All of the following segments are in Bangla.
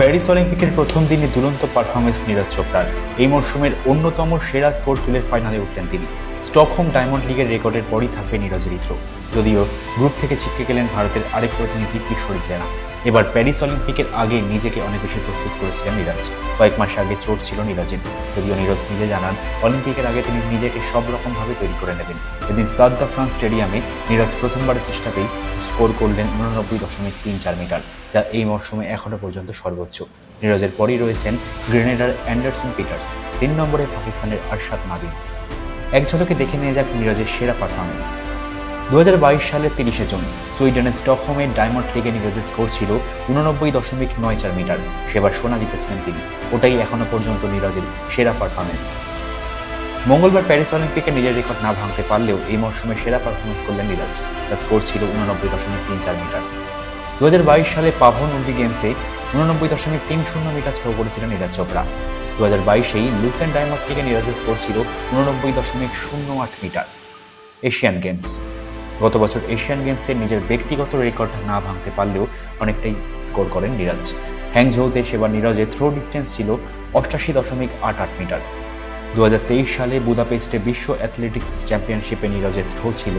প্যারিস অলিম্পিকের প্রথম দিনে দুরন্ত পারফরমেন্স নীরজ চোপড়ার। এই মরসুমের অন্যতম সেরা স্কোর তুলে ফাইনালে উঠলেন তিনি। স্টকহোম ডায়মন্ড লিগের রেকর্ডের পরই থাকবে নীরজের ইথ্রো যদিও গ্রুপ থেকে ছিটকে গেলেন ভারতের আরেক প্রতিনিধি কিশোরী সেনা। এবার প্যারিস অলিম্পিকের আগে নিজেকে অনেক বেশি প্রস্তুত করেছিলেন নীরজ। কয়েক মাস আগে চোট ছিল নীরজের। যদিও নীরজ নিজে জানান, অলিম্পিকের আগে তিনি নিজেকে সব রকমভাবে তৈরি করে নেবেন। এদিন সাদ দ্য ফ্রান্স স্টেডিয়ামে নীরজ প্রথমবারের চেষ্টাতেই স্কোর করলেন উননব্বই দশমিক তিন চার মিটার, যা এই মরশুমে এখনও পর্যন্ত সর্বোচ্চ। নীরজের পরই রয়েছেন গ্রেনেডার অ্যান্ডারসন পিটার্স, তিন নম্বরে পাকিস্তানের আরশাদ নাদিম এক ঝলকে দেখে নিয়ে যাক নীরজের সেরা পারফরমেন্স দু হাজার বাইশ সালের তিরিশে জুন, সুইডেনের স্টকহোমে ডায়মন্ড লিগে নীরজের স্কোর ছিল উননব্বই দশমিক নয় চার মিটার। সেবার সোনা জিতেছিলেন তিনি। ওটাই এখনও পর্যন্ত নীরজের সেরা পারফরমেন্স মঙ্গলবার প্যারিস অলিম্পিকে নিজের রেকর্ড না ভাঙতে পারলেও এই মরশুমে সেরা পারফরমেন্স করলেন নীরজ। তার স্কোর ছিল উননব্বই দশমিক তিন চার মিটার। দু হাজার বাইশ সালে পাভন উল্ডি গেমসে উননব্বই দশমিক তিন শূন্য মিটার থ্রো করেছিলেন নীরজ চোপড়া। দু হাজার বাইশেই লুসেন ডায়মন্ড থেকে নীরজের স্কোর ছিল উননব্বই দশমিক শূন্য আট মিটার এশিয়ান গেমস। গত বছর এশিয়ান গেমসে নিজের ব্যক্তিগত রেকর্ড না ভাঙতে পারলেও অনেকটাই স্কোর করেন নীরজ। হ্যাংঝৌতে সেবার নীরজের থ্রো ডিস্টেন্স ছিল অষ্টাশি দশমিক আট আট মিটার। দু হাজার তেইশ সালে বুদাপেস্টে বিশ্ব অ্যাথলেটিক্স চ্যাম্পিয়নশিপে নীরজের থ্রো ছিল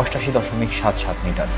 অষ্টাশি দশমিক সাত সাত মিটার।